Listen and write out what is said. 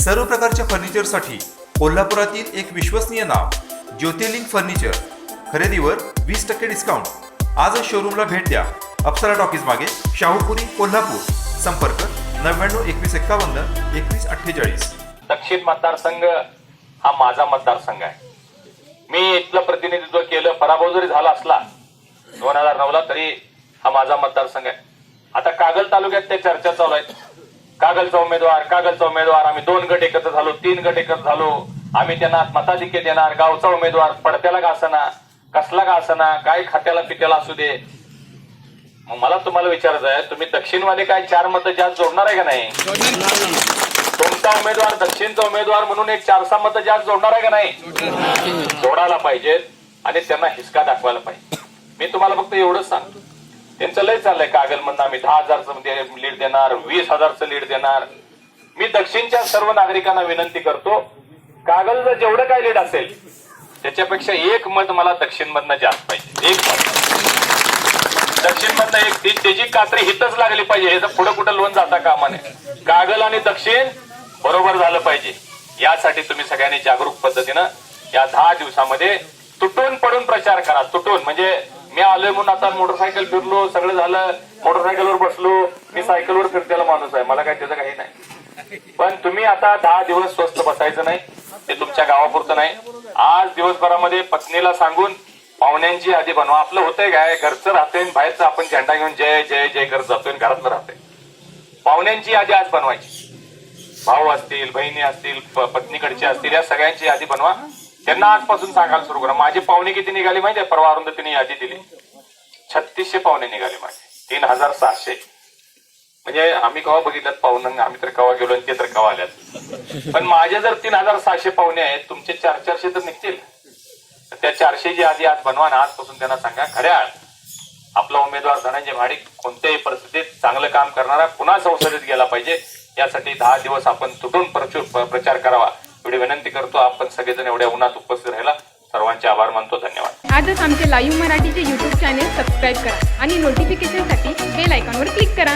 सर्व प्रकारच्या फर्निचरसाठी कोल्हापुरातील एक विश्वसनीय नाव ज्योतिर्लिंग फर्निचर. खरेदीवर वीस टक्के डिस्काउंट आजच शोरूमला भेट द्या. अप्सरा टॉकीज मागे शाहूपुरी कोल्हापूर. संपर्क नव्याण्णव एकवीस एक्कावन्न एकवीस अठ्ठेचाळीस. दक्षिण मतदारसंघ हा माझा मतदारसंघ आहे. मी इथलं प्रतिनिधित्व केलं पराभव जरी झाला असला दोन हजार नऊला तरी हा माझा मतदारसंघ आहे. आता कागल तालुक्यात त्या चर्चा चालू आहेत. कागलचा उमेदवार कागलचा उमेदवार. आम्ही दोन गट एकत्र झालो तीन गट एकत्र झालो. आम्ही त्यांना मताधिक्य देणार. गावचा उमेदवार पडत्याला का असना कसला का असना काय खात्याला पित्याला असू दे. मग मला तुम्हाला विचारायचं आहे तुम्ही दक्षिणवाले काय चार मतं जास्त जोडणार आहे का नाही? तुमचा उमेदवार दक्षिणचा उमेदवार म्हणून एक चार सहा मतं जास्त जोडणार आहे का नाही? जोडायला पाहिजेत आणि त्यांना हिसका दाखवायला पाहिजे. मी तुम्हाला फक्त एवढंच सांगतो. त्यांचं लय चाललंय कागल मधनं आम्ही. दहा हजारचं म्हणजे लीड देणार वीस हजारचं लीड देणार. मी दक्षिणच्या सर्व नागरिकांना विनंती करतो कागलचं जेवढं काय लीड असेल त्याच्यापेक्षा एक मत मला दक्षिण मधनं जास्त पाहिजे. एक मत. दक्षिण मधनं एक ती त्याची कात्री हितच लागली पाहिजे. हे तर पुढे कुठं लोन जाता कामा नये. कागल आणि दक्षिण बरोबर झालं पाहिजे. यासाठी तुम्ही सगळ्यांनी जागरूक पद्धतीनं या दहा दिवसामध्ये तुटून पडून प्रचार करा. तुटून म्हणजे मी आलोय म्हणून आता मोटरसायकल फिरलो सगळं झालं. मोटरसायकलवर बसलो. मी सायकलवर फिरतेला माणूस आहे. मला काय त्याचं काही नाही. पण तुम्ही आता दहा दिवस स्वस्त बसायचं नाही. ते तुमच्या गावापुरतं नाही. आज दिवसभरामध्ये पत्नीला सांगून पाहुण्यांची यादी बनवा. आपलं होतंय काय? घरचं राहतोय बाहेरचं आपण झेंडा घेऊन जय जय जय करत जातोय घरातलं राहतोय. पाहुण्यांची यादी आज बनवायची. भाऊ असतील बहिणी असतील पत्नीकडचे असतील या सगळ्यांची यादी बनवा. त्यांना आजपासून सांगायला सुरू करा. माझी पाहुणे किती निघाली माहितीये? परवा अरुंधतीने यादी दिली. छत्तीसशे पाहुणे निघाले माझे. तीन हजार सहाशे. म्हणजे आम्ही कवा बघितल्यात पाहुण? आम्ही तर कवा गेलो आणि ते तर कवा आल्यात? पण माझे जर तीन हजार सहाशे पाहुणे आहेत तुमचे चार चारशे तर निघतील. तर त्या चारशेची आधी आज बनवा ना आजपासून त्यांना सांगा खऱ्या आपला उमेदवार धनंजय भाडिक कोणत्याही परिस्थितीत चांगलं काम करणारा पुन्हा संसदेत गेला पाहिजे. यासाठी दहा दिवस आपण तुटून प्रचुर प्रचार करावा. एवढी विनंती करतो आपण सगळेजण एवढ्या उन्हात उपस्थित राहिला सर्वांचे आभार मानतो धन्यवाद. आजच आमचे लाईव्ह मराठीचे युट्यूब चॅनेल सबस्क्राईब करा आणि नोटिफिकेशनसाठी बेल आयकॉनवर क्लिक करा.